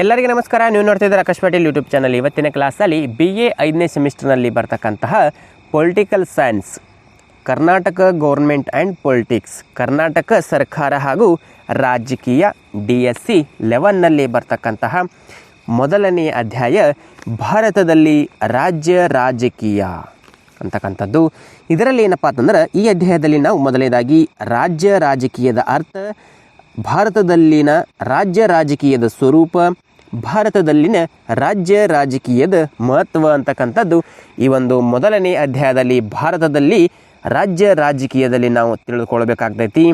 ಎಲ್ಲರಿಗೂ ನಮಸ್ಕಾರ. ನೀವು ನೋಡ್ತಿದ್ದೀರ ಆಕಾಶ್ ಪಾಟೀಲ್ ಯೂಟ್ಯೂಬ್ ಚಾನಲ್ ಇವತ್ತಿನ ಕ್ಲಾಸಲ್ಲಿ ಬಿ ಎ ಐದನೇ ಸೆಮಿಸ್ಟರ್ನಲ್ಲಿ ಬರ್ತಕ್ಕಂತಹ political science Karnataka government and politics Karnataka ಸರ್ಕಾರ ಹಾಗೂ ರಾಜಕೀಯ ಡಿ ಎಸ್ ಸಿ ಲೆವೆನ್ನಲ್ಲಿ ಬರ್ತಕ್ಕಂತಹ ಮೊದಲನೆಯ ಅಧ್ಯಾಯ, ಭಾರತದಲ್ಲಿ ರಾಜ್ಯ ರಾಜಕೀಯ ಅಂತಕ್ಕಂಥದ್ದು. ಇದರಲ್ಲಿ ಏನಪ್ಪ ಅಂತಂದ್ರೆ, ಈ ಅಧ್ಯಾಯದಲ್ಲಿ ನಾವು ಮೊದಲನೇದಾಗಿ ರಾಜ್ಯ ರಾಜಕೀಯದ ಅರ್ಥ ಭಾರತದಲ್ಲಿನ ರಾಜ್ಯ ರಾಜಕೀಯದ ಸ್ವರೂಪ, ಭಾರತದಲ್ಲಿನ ರಾಜ್ಯ ರಾಜಕೀಯದ ಮಹತ್ವ ಅಂತಕ್ಕಂಥದ್ದು ಈ ಒಂದು ಮೊದಲನೇ ಅಧ್ಯಾಯದಲ್ಲಿ ಭಾರತದಲ್ಲಿ ರಾಜ್ಯ ರಾಜಕೀಯದಲ್ಲಿ ನಾವು ತಿಳಿದುಕೊಳ್ಬೇಕಾಗ್ತೈತಿ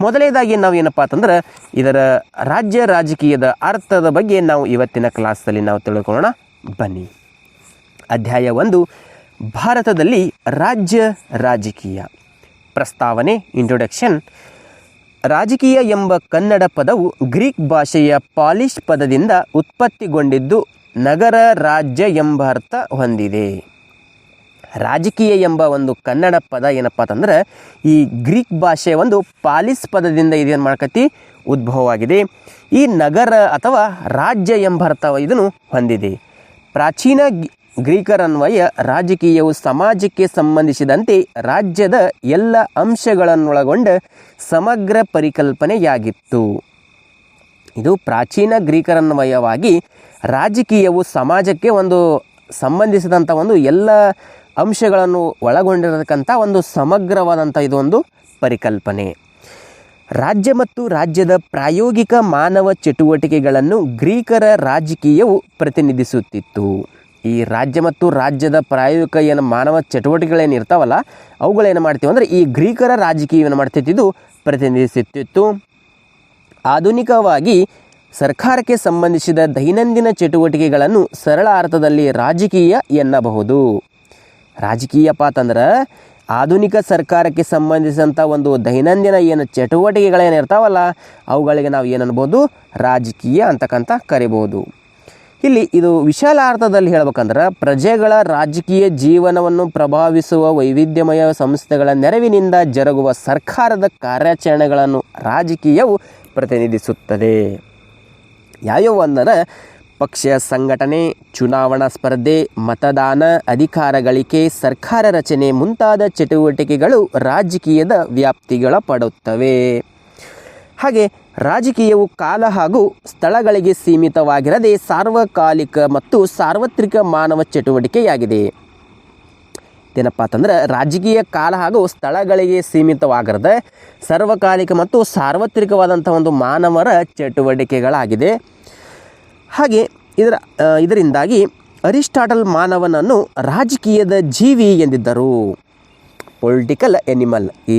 ಮೊದಲನೇದಾಗಿ ನಾವು ಏನಪ್ಪ ಅಂತಂದ್ರೆ ಇದರ ರಾಜ್ಯ ರಾಜಕೀಯದ ಅರ್ಥದ ಬಗ್ಗೆ ನಾವು ಇವತ್ತಿನ ಕ್ಲಾಸಲ್ಲಿ ನಾವು ತಿಳ್ಕೊಳ್ಳೋಣ. ಬನ್ನಿ. ಅಧ್ಯಾಯ ಒಂದು, ಭಾರತದಲ್ಲಿ ರಾಜ್ಯ ರಾಜಕೀಯ. ಪ್ರಸ್ತಾವನೆ ಇಂಟ್ರೊಡಕ್ಷನ್ ರಾಜಕೀಯ ಎಂಬ ಕನ್ನಡ ಪದವು ಗ್ರೀಕ್ ಭಾಷೆಯ ಪಾಲಿಶ್ ಪದದಿಂದ ಉತ್ಪತ್ತಿಗೊಂಡಿದ್ದು ನಗರ ರಾಜ್ಯ ಎಂಬ ಅರ್ಥ ಹೊಂದಿದೆ. ರಾಜಕೀಯ ಎಂಬ ಒಂದು ಕನ್ನಡ ಪದ ಏನಪ್ಪ ಅಂತಂದ್ರೆ ಈ ಗ್ರೀಕ್ ಭಾಷೆಯ ಒಂದು ಪಾಲಿಸ್ ಪದದಿಂದ ಇದೇನು ಮಾಡ್ಕತಿ? ಉದ್ಭವವಾಗಿದೆ. ಈ ನಗರ ಅಥವಾ ರಾಜ್ಯ ಎಂಬ ಅರ್ಥ ಇದನ್ನು ಹೊಂದಿದೆ. ಪ್ರಾಚೀನ ಗ್ರೀಕರನ್ವಯ ರಾಜಕೀಯವು ಸಮಾಜಕ್ಕೆ ಸಂಬಂಧಿಸಿದಂತೆ ರಾಜ್ಯದ ಎಲ್ಲ ಅಂಶಗಳನ್ನೊಳಗೊಂಡ ಸಮಗ್ರ ಪರಿಕಲ್ಪನೆಯಾಗಿತ್ತು. ಇದು ಪ್ರಾಚೀನ ಗ್ರೀಕರನ್ವಯವಾಗಿ ರಾಜಕೀಯವು ಸಮಾಜಕ್ಕೆ ಒಂದು ಸಂಬಂಧಿಸಿದಂಥ ಒಂದು ಎಲ್ಲ ಅಂಶಗಳನ್ನು ಒಳಗೊಂಡಿರತಕ್ಕಂಥ ಒಂದು ಸಮಗ್ರವಾದಂಥ ಇದೊಂದು ಪರಿಕಲ್ಪನೆ. ರಾಜ್ಯ ಮತ್ತು ರಾಜ್ಯದ ಪ್ರಾಯೋಗಿಕ ಮಾನವ ಚಟುವಟಿಕೆಗಳನ್ನು ಗ್ರೀಕರ ರಾಜಕೀಯವು ಪ್ರತಿನಿಧಿಸುತ್ತಿತ್ತು. ಈ ರಾಜ್ಯ ಮತ್ತು ರಾಜ್ಯದ ಪ್ರಾಯೋಗಿಕ ಏನು ಮಾನವ ಚಟುವಟಿಕೆಗಳೇನು ಇರ್ತಾವಲ್ಲ ಅವುಗಳೇನು ಮಾಡ್ತೀವಿ ಅಂದರೆ ಈ ಗ್ರೀಕರ ರಾಜಕೀಯವನ್ನು ಮಾಡ್ತಿತ್ತು ಇದು ಪ್ರತಿನಿಧಿಸುತ್ತಿತ್ತು. ಆಧುನಿಕವಾಗಿ ಸರ್ಕಾರಕ್ಕೆ ಸಂಬಂಧಿಸಿದ ದೈನಂದಿನ ಚಟುವಟಿಕೆಗಳನ್ನು ಸರಳ ಅರ್ಥದಲ್ಲಿ ರಾಜಕೀಯ ಎನ್ನಬಹುದು. ರಾಜಕೀಯಪ್ಪ ಅಂತಂದ್ರೆ ಆಧುನಿಕ ಸರ್ಕಾರಕ್ಕೆ ಸಂಬಂಧಿಸಿದಂಥ ಒಂದು ದೈನಂದಿನ ಏನು ಚಟುವಟಿಕೆಗಳೇನಿರ್ತಾವಲ್ಲ ಅವುಗಳಿಗೆ ನಾವು ಏನು ಅನ್ಬೋದು? ರಾಜಕೀಯ ಅಂತಕ್ಕಂಥ ಕರಿಬೋದು. ಇಲ್ಲಿ ಇದು ವಿಶಾಲ ಅರ್ಥದಲ್ಲಿ ಹೇಳ್ಬೇಕಂದ್ರೆ ಪ್ರಜೆಗಳ ರಾಜಕೀಯ ಜೀವನವನ್ನು ಪ್ರಭಾವಿಸುವ ವೈವಿಧ್ಯಮಯ ಸಂಸ್ಥೆಗಳ ನೆರವಿನಿಂದ ಜರುಗುವ ಸರ್ಕಾರದ ಕಾರ್ಯಾಚರಣೆಗಳನ್ನು ರಾಜಕೀಯವು ಪ್ರತಿನಿಧಿಸುತ್ತದೆ. ಯಾವ್ಯಾವ ಅಂದರೆ ಪಕ್ಷ ಸಂಘಟನೆ, ಚುನಾವಣಾ ಸ್ಪರ್ಧೆ, ಮತದಾನ, ಅಧಿಕಾರ ಗಳಿಕೆ, ಸರ್ಕಾರ ರಚನೆ ಮುಂತಾದ ಚಟುವಟಿಕೆಗಳು ರಾಜಕೀಯದ ವ್ಯಾಪ್ತಿಗಳ ಪಡುತ್ತವೆ ಹಾಗೆ ರಾಜಕೀಯವು ಕಾಲ ಹಾಗೂ ಸ್ಥಳಗಳಿಗೆ ಸೀಮಿತವಾಗಿರದೆ ಸಾರ್ವಕಾಲಿಕ ಮತ್ತು ಸಾರ್ವತ್ರಿಕ ಮಾನವ ಚಟುವಟಿಕೆಯಾಗಿದೆ. ಏನಪ್ಪ ಅಂತಂದ್ರೆ ರಾಜಕೀಯ ಕಾಲ ಹಾಗೂ ಸ್ಥಳಗಳಿಗೆ ಸೀಮಿತವಾಗಿರದೆ ಸರ್ವಕಾಲಿಕ ಮತ್ತು ಸಾರ್ವತ್ರಿಕವಾದಂಥ ಒಂದು ಮಾನವರ ಚಟುವಟಿಕೆಗಳಾಗಿದೆ. ಹಾಗೆ ಇದರ ಇದರಿಂದಾಗಿ ಅರಿಸ್ಟಾಟಲ್ ಮಾನವನನ್ನು ರಾಜಕೀಯದ ಜೀವಿ ಎಂದಿದ್ದರು. ಪೊಲಿಟಿಕಲ್ ಎನಿಮಲ್ ಈ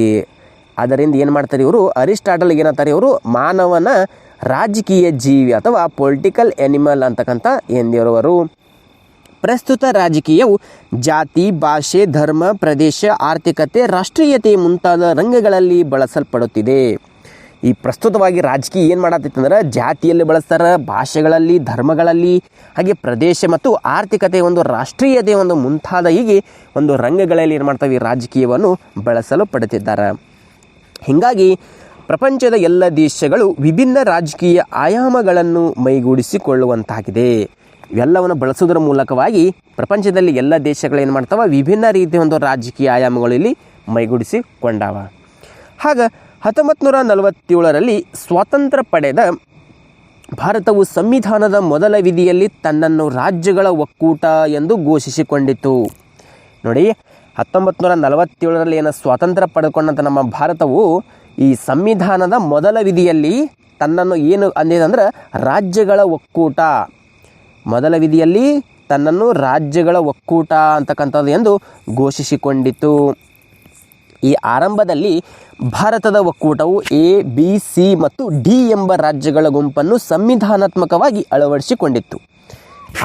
ಅದರಿಂದ ಏನು ಮಾಡ್ತಾರೆ ಇವರು? ಅರಿಸ್ಟಾಟಲ್ ಏನಂತಾರೆ ಇವರು? ಮಾನವನ ರಾಜಕೀಯ ಜೀವಿ ಅಥವಾ ಪೊಲಿಟಿಕಲ್ ಎನಿಮಲ್ ಅಂತಕ್ಕಂಥ ಎಂದಿರುವರು ಪ್ರಸ್ತುತ ರಾಜಕೀಯವು ಜಾತಿ, ಭಾಷೆ, ಧರ್ಮ, ಪ್ರದೇಶ, ಆರ್ಥಿಕತೆ, ರಾಷ್ಟ್ರೀಯತೆ ಮುಂತಾದ ರಂಗಗಳಲ್ಲಿ ಬಳಸಲ್ಪಡುತ್ತಿದೆ. ಈ ಪ್ರಸ್ತುತವಾಗಿ ರಾಜಕೀಯ ಏನು ಮಾಡತ್ತೈತೆ ಅಂದ್ರೆ ಜಾತಿಯಲ್ಲಿ ಬಳಸ್ತಾರೆ, ಭಾಷೆಗಳಲ್ಲಿ, ಧರ್ಮಗಳಲ್ಲಿ, ಹಾಗೆ ಪ್ರದೇಶ ಮತ್ತು ಆರ್ಥಿಕತೆ ಒಂದು ರಾಷ್ಟ್ರೀಯತೆ ಒಂದು ಮುಂತಾದ ಹೀಗೆ ಒಂದು ರಂಗಗಳಲ್ಲಿ ಏನು ಮಾಡ್ತವೆ ಈ ರಾಜಕೀಯವನ್ನು ಬಳಸಲು ಪಡುತ್ತಿದ್ದಾರೆ. ಹೀಗಾಗಿ ಪ್ರಪಂಚದ ಎಲ್ಲ ದೇಶಗಳು ವಿಭಿನ್ನ ರಾಜಕೀಯ ಆಯಾಮಗಳನ್ನು ಮೈಗೂಡಿಸಿಕೊಳ್ಳುವಂತಾಗಿದೆ. ಇವೆಲ್ಲವನ್ನು ಬಳಸೋದ್ರ ಮೂಲಕವಾಗಿ ಪ್ರಪಂಚದಲ್ಲಿ ಎಲ್ಲ ದೇಶಗಳು ಏನು ಮಾಡ್ತಾವ? ವಿಭಿನ್ನ ರೀತಿಯ ಒಂದು ರಾಜಕೀಯ ಆಯಾಮಗಳಲ್ಲಿ ಮೈಗೂಡಿಸಿಕೊಂಡಾವ. ಹಾಗ ಹತ್ತೊಂಬತ್ತು ನೂರ ನಲವತ್ತೇಳರಲ್ಲಿ ಸ್ವಾತಂತ್ರ್ಯ ಪಡೆದ ಭಾರತವು ಸಂವಿಧಾನದ ಮೊದಲ ವಿಧಿಯಲ್ಲಿ ತನ್ನನ್ನು ರಾಜ್ಯಗಳ ಒಕ್ಕೂಟ ಎಂದು ಘೋಷಿಸಿಕೊಂಡಿತು ನೋಡಿ ಹತ್ತೊಂಬತ್ತು ನೂರ ನಲವತ್ತೇಳರಲ್ಲಿ ಏನು ಸ್ವಾತಂತ್ರ್ಯ ಪಡೆದುಕೊಂಡಂಥ ನಮ್ಮ ಭಾರತವು ಈ ಸಂವಿಧಾನದ ಮೊದಲ ವಿಧಿಯಲ್ಲಿ ತನ್ನನ್ನು ಏನು ಅಂದಿದಂದ್ರೆ ರಾಜ್ಯಗಳ ಒಕ್ಕೂಟ. ಮೊದಲ ವಿಧಿಯಲ್ಲಿ ತನ್ನನ್ನು ರಾಜ್ಯಗಳ ಒಕ್ಕೂಟ ಅಂತಕ್ಕಂಥದ್ದು ಎಂದು ಘೋಷಿಸಿಕೊಂಡಿತು ಈ ಆರಂಭದಲ್ಲಿ ಭಾರತದ ಒಕ್ಕೂಟವು ಎ, ಬಿ, ಸಿ ಮತ್ತು ಡಿ ಎಂಬ ರಾಜ್ಯಗಳ ಗುಂಪನ್ನು ಸಂವಿಧಾನಾತ್ಮಕವಾಗಿ ಅಳವಡಿಸಿಕೊಂಡಿತ್ತು.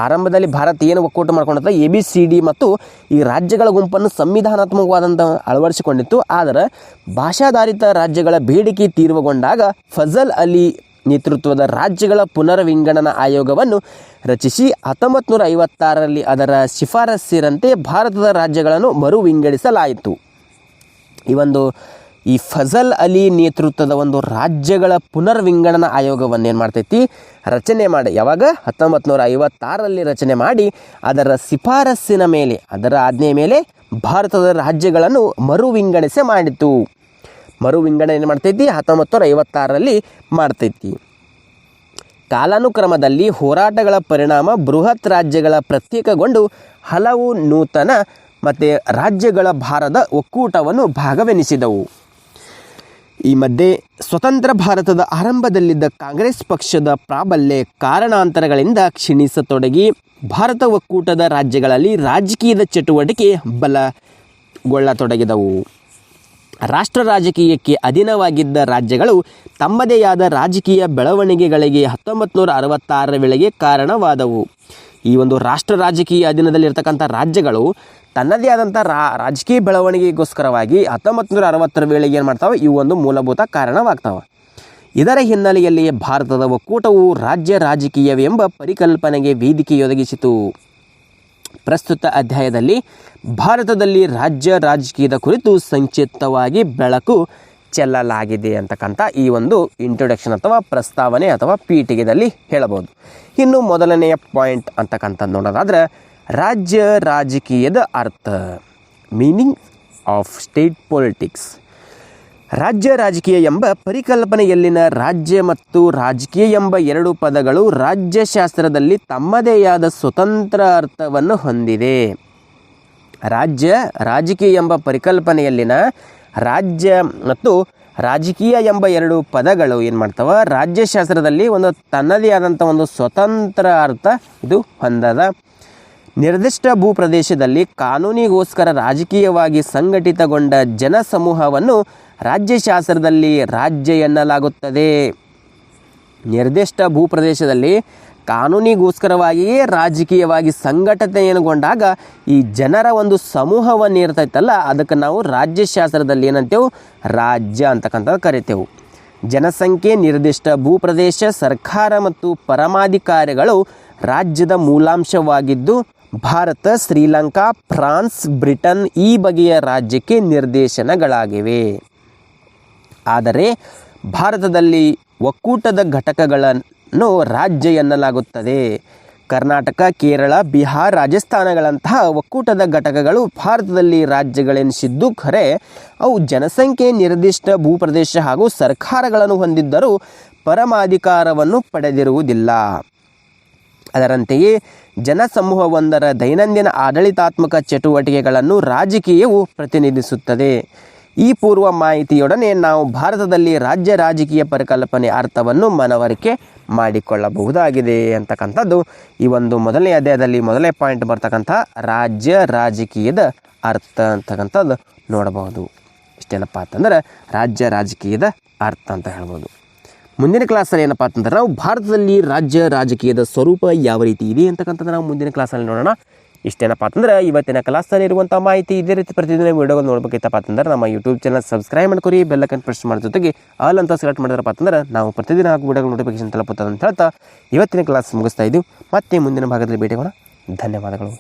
ಆರಂಭದಲ್ಲಿ ಭಾರತ ಏನು ಒಕ್ಕೂಟ ಮಾಡ್ಕೊಂಡಿತ್ತು ಎ ಬಿ ಸಿ ಡಿ ಮತ್ತು ಈ ರಾಜ್ಯಗಳ ಗುಂಪನ್ನು ಸಂವಿಧಾನಾತ್ಮಕವಾದಂಥ ಅಳವಡಿಸಿಕೊಂಡಿತ್ತು. ಆದರೆ ಭಾಷಾಧಾರಿತ ರಾಜ್ಯಗಳ ಬೇಡಿಕೆ ತೀರ್ವಗೊಂಡಾಗ ಫಜಲ್ ಅಲಿ ನೇತೃತ್ವದ ರಾಜ್ಯಗಳ ಪುನರ್ವಿಂಗಡನಾ ಆಯೋಗವನ್ನು ರಚಿಸಿ ಹತ್ತೊಂಬತ್ತು ನೂರ ಐವತ್ತಾರರಲ್ಲಿ ಅದರ ಶಿಫಾರಸ್ಸಿರಂತೆ ಭಾರತದ ರಾಜ್ಯಗಳನ್ನು ಮರು ವಿಂಗಡಿಸಲಾಯಿತು ಈ ಒಂದು ಈ ಫಜಲ್ ಅಲಿ ನೇತೃತ್ವದ ಒಂದು ರಾಜ್ಯಗಳ ಪುನರ್ವಿಂಗಡನಾ ಆಯೋಗವನ್ನು ಏನು ಮಾಡ್ತೈತಿ? ರಚನೆ ಮಾಡಿ, ಯಾವಾಗ? ಹತ್ತೊಂಬತ್ತು ನೂರ ಐವತ್ತಾರರಲ್ಲಿ ರಚನೆ ಮಾಡಿ ಅದರ ಶಿಫಾರಸ್ಸಿನ ಮೇಲೆ, ಅದರ ಆಜ್ಞೆಯ ಮೇಲೆ ಭಾರತದ ರಾಜ್ಯಗಳನ್ನು ಮರು ವಿಂಗಡಿಸೆ ಮಾಡಿತು ಮರು ವಿಂಗಡಣೆ ಏನು ಮಾಡ್ತೈತಿ? ಹತ್ತೊಂಬತ್ತು ನೂರ ಐವತ್ತಾರರಲ್ಲಿ ಮಾಡ್ತೈತಿ. ಕಾಲಾನುಕ್ರಮದಲ್ಲಿ ಹೋರಾಟಗಳ ಪರಿಣಾಮ ಬೃಹತ್ ರಾಜ್ಯಗಳ ಪ್ರತ್ಯೇಕಗೊಂಡು ಹಲವು ನೂತನ ಮತ್ತು ರಾಜ್ಯಗಳ ಭಾರದ ಒಕ್ಕೂಟವನ್ನು ಭಾಗವೆನಿಸಿದವು. ಈ ಮಧ್ಯೆ ಸ್ವತಂತ್ರ ಭಾರತದ ಆರಂಭದಲ್ಲಿದ್ದ ಕಾಂಗ್ರೆಸ್ ಪಕ್ಷದ ಪ್ರಾಬಲ್ಯ ಕಾರಣಾಂತರಗಳಿಂದ ಕ್ಷೀಣಿಸತೊಡಗಿ ಭಾರತ ಒಕ್ಕೂಟದ ರಾಜ್ಯಗಳಲ್ಲಿ ರಾಜಕೀಯದ ಚಟುವಟಿಕೆ ಬಲಗೊಳ್ಳತೊಡಗಿದವು. ರಾಷ್ಟ್ರ ರಾಜಕೀಯಕ್ಕೆ ಅಧೀನವಾಗಿದ್ದ ರಾಜ್ಯಗಳು ತಮ್ಮದೇ ಆದ ರಾಜಕೀಯ ಬೆಳವಣಿಗೆಗಳಿಗೆ ಹತ್ತೊಂಬತ್ತು ನೂರ ಅರವತ್ತಾರರ ವೇಳೆಗೆ ಕಾರಣವಾದವು. ಈ ಒಂದು ರಾಷ್ಟ್ರ ರಾಜಕೀಯ ಅಧೀನದಲ್ಲಿರ್ತಕ್ಕಂಥ ರಾಜ್ಯಗಳು ತನ್ನದೇ ಆದಂಥ ರಾ, ರಾಜಕೀಯ ಬೆಳವಣಿಗೆಗೋಸ್ಕರವಾಗಿ ಹತ್ತೊಂಬತ್ತು ನೂರ ಅರವತ್ತರ ವೇಳೆಗೆ ಏನು ಮಾಡ್ತಾವೆ? ಇವು ಒಂದು ಮೂಲಭೂತ ಕಾರಣವಾಗ್ತಾವೆ. ಇದರ ಹಿನ್ನೆಲೆಯಲ್ಲಿ ಭಾರತದ ಒಕ್ಕೂಟವು ರಾಜ್ಯ ರಾಜಕೀಯವೆಂಬ ಪರಿಕಲ್ಪನೆಗೆ ವೇದಿಕೆಯೊದಗಿಸಿತು ಪ್ರಸ್ತುತ ಅಧ್ಯಾಯದಲ್ಲಿ ಭಾರತದಲ್ಲಿ ರಾಜ್ಯ ರಾಜಕೀಯದ ಕುರಿತು ಸಂಕ್ಷಿಪ್ತವಾಗಿ ಬೆಳಕು ಚೆಲ್ಲಲಾಗಿದೆ ಅಂತಕ್ಕಂಥ ಈ ಒಂದು ಇಂಟ್ರೊಡಕ್ಷನ್ ಅಥವಾ ಪ್ರಸ್ತಾವನೆ ಅಥವಾ ಪೀಠಿಗೆದಲ್ಲಿ ಹೇಳಬಹುದು. ಇನ್ನು ಮೊದಲನೆಯ ಪಾಯಿಂಟ್ ಅಂತಕ್ಕಂಥದ್ದು ನೋಡೋದಾದ್ರೆ ರಾಜ್ಯ ರಾಜಕೀಯದ ಅರ್ಥ ಮೀನಿಂಗ್ ಆಫ್ ಸ್ಟೇಟ್ ಪೊಲಿಟಿಕ್ಸ್ ರಾಜ್ಯ ರಾಜಕೀಯ ಎಂಬ ಪರಿಕಲ್ಪನೆಯಲ್ಲಿನ ರಾಜ್ಯ ಮತ್ತು ರಾಜಕೀಯ ಎಂಬ ಎರಡು ಪದಗಳು ರಾಜ್ಯಶಾಸ್ತ್ರದಲ್ಲಿ ತಮ್ಮದೇ ಆದ ಸ್ವತಂತ್ರ ಅರ್ಥವನ್ನು ಹೊಂದಿದೆ. ರಾಜ್ಯ ರಾಜಕೀಯ ಎಂಬ ಪರಿಕಲ್ಪನೆಯಲ್ಲಿನ ರಾಜ್ಯ ಮತ್ತು ರಾಜಕೀಯ ಎಂಬ ಎರಡು ಪದಗಳು ಏನು ಮಾಡ್ತಾವ? ರಾಜ್ಯಶಾಸ್ತ್ರದಲ್ಲಿ ಒಂದು ತನ್ನದೇ ಆದಂಥ ಒಂದು ಸ್ವತಂತ್ರ ಅರ್ಥ ಇದು ಹೊಂದದ. ನಿರ್ದಿಷ್ಟ ಭೂಪ್ರದೇಶದಲ್ಲಿ ಕಾನೂನಿಗೋಸ್ಕರ ರಾಜಕೀಯವಾಗಿ ಸಂಘಟಿತಗೊಂಡ ಜನಸಮೂಹವನ್ನು ರಾಜ್ಯಶಾಸ್ತ್ರದಲ್ಲಿ ರಾಜ್ಯ ಎನ್ನಲಾಗುತ್ತದೆ. ನಿರ್ದಿಷ್ಟ ಭೂಪ್ರದೇಶದಲ್ಲಿ ಕಾನೂನಿಗೋಸ್ಕರವಾಗಿಯೇ ರಾಜಕೀಯವಾಗಿ ಸಂಘಟನೆಯನ್ನುಗೊಂಡಾಗ ಈ ಜನರ ಒಂದು ಸಮೂಹವನ್ನು ಇರ್ತೈತಲ್ಲ, ಅದಕ್ಕೆ ನಾವು ರಾಜ್ಯಶಾಸ್ತ್ರದಲ್ಲಿ ಏನಂತೇವೆ? ರಾಜ್ಯ ಅಂತಕ್ಕಂಥದ್ದು ಕರಿತೇವೆ. ಜನಸಂಖ್ಯೆ ನಿರ್ದಿಷ್ಟ ಭೂಪ್ರದೇಶ, ಸರ್ಕಾರ ಮತ್ತು ಪರಮಾಧಿಕಾರಿಗಳು ರಾಜ್ಯದ ಮೂಲಾಂಶವಾಗಿದ್ದು, ಭಾರತ, ಶ್ರೀಲಂಕಾ, ಫ್ರಾನ್ಸ್, ಬ್ರಿಟನ್ ಈ ಬಗೆಯ ರಾಜ್ಯಕ್ಕೆ ನಿರ್ದೇಶನಗಳಾಗಿವೆ. ಆದರೆ, ಭಾರತದಲ್ಲಿ ಒಕ್ಕೂಟದ ಘಟಕಗಳನ್ನು ರಾಜ್ಯ ಎನ್ನಲಾಗುತ್ತದೆ. ಕರ್ನಾಟಕ, ಕೇರಳ, ಬಿಹಾರ್ ರಾಜಸ್ಥಾನಗಳಂತಹ ಒಕ್ಕೂಟದ ಘಟಕಗಳು ಭಾರತದಲ್ಲಿ ರಾಜ್ಯಗಳೆನಿಸಿದ್ದು ಖರೆ, ಅವು ಜನಸಂಖ್ಯೆ ನಿರ್ದಿಷ್ಟ ಭೂಪ್ರದೇಶ ಹಾಗೂ ಸರ್ಕಾರಗಳನ್ನು ಹೊಂದಿದ್ದರೂ ಪರಮಾಧಿಕಾರವನ್ನು ಪಡೆದಿರುವುದಿಲ್ಲ. ಅದರಂತೆಯೇ, ಜನಸಮೂಹವೊಂದರ ದೈನಂದಿನ ಆಡಳಿತಾತ್ಮಕ ಚಟುವಟಿಕೆಗಳನ್ನು ರಾಜಕೀಯವು ಪ್ರತಿನಿಧಿಸುತ್ತದೆ. ಈ ಪೂರ್ವ ಮಾಹಿತಿಯೊಡನೆ ನಾವು ಭಾರತದಲ್ಲಿ ರಾಜ್ಯ ರಾಜಕೀಯ ಪರಿಕಲ್ಪನೆ ಅರ್ಥವನ್ನು ಮನವರಿಕೆ ಮಾಡಿಕೊಳ್ಳಬಹುದಾಗಿದೆ ಅಂತಕ್ಕಂಥದ್ದು. ಈ ಒಂದು ಮೊದಲನೇ ಅಧ್ಯಾಯದಲ್ಲಿ ಮೊದಲನೇ ಪಾಯಿಂಟ್ ಬರ್ತಕ್ಕಂಥ ರಾಜ್ಯ ರಾಜಕೀಯದ ಅರ್ಥ ಅಂತಕ್ಕಂಥದ್ದು ನೋಡಬಹುದು. ಇಷ್ಟೇನಪ್ಪ ಅಂತಂದ್ರೆ ರಾಜ್ಯ ರಾಜಕೀಯದ ಅರ್ಥ ಅಂತ ಹೇಳ್ಬೋದು. ಮುಂದಿನ ಕ್ಲಾಸಲ್ಲಿ ಏನಪ್ಪ ಅಂತಂದ್ರೆ ನಾವು ಭಾರತದಲ್ಲಿ ರಾಜ್ಯ ರಾಜಕೀಯದ ಸ್ವರೂಪ ಯಾವ ರೀತಿ ಇದೆ ಅಂತಕ್ಕಂಥದ್ದು ನಾವು ಮುಂದಿನ ಕ್ಲಾಸಲ್ಲಿ ನೋಡೋಣ. ಇಷ್ಟೇನಪ್ಪ ಅಂತಂದ್ರೆ ಇವತ್ತಿನ ಕ್ಲಾಸಲ್ಲಿ ಇರುವಂಥ ಮಾಹಿತಿ ಇದೇ ರೀತಿ ಪ್ರತಿದಿನ ವಿಡಿಯೋಗಳು ನೋಡ್ಬೇಕಿತ್ತಪ್ಪ ಅಂತಂದ್ರೆ ನಮ್ಮ ಯೂಟ್ಯೂಬ್ ಚಾನಲ್ ಸಬ್ಸ್ಕ್ರೈಬ್ ಮಾಡ್ಕೊರಿ ಬೆಲ್ಲಕ್ಕನ್ನು ಪ್ರೆಸ್ ಮಾಡೋ ಜೊತೆಗೆ ಆಲ್ ಅಂತ ಸೆಲೆಕ್ಟ್ ಮಾಡಿದ್ರಪ್ಪ ಅಂತಂದ್ರೆ ನಾವು ಪ್ರತಿದಿನ ಹಾಕಿ ವೀಡಿಯೋಗಳು ನೋಟಿಫಿಕೇಶನ್ ತಲುಪುತ್ತದೆ ಅಂತ ಹೇಳ್ತಾ ಇವತ್ತಿನ ಕ್ಲಾಸ್ ಮುಗಿಸ್ತಾ ಇದ್ದೀವಿ ಮತ್ತೆ ಮುಂದಿನ ಭಾಗದಲ್ಲಿ ಭೇಟಿಗೋಣ ಧನ್ಯವಾದಗಳು.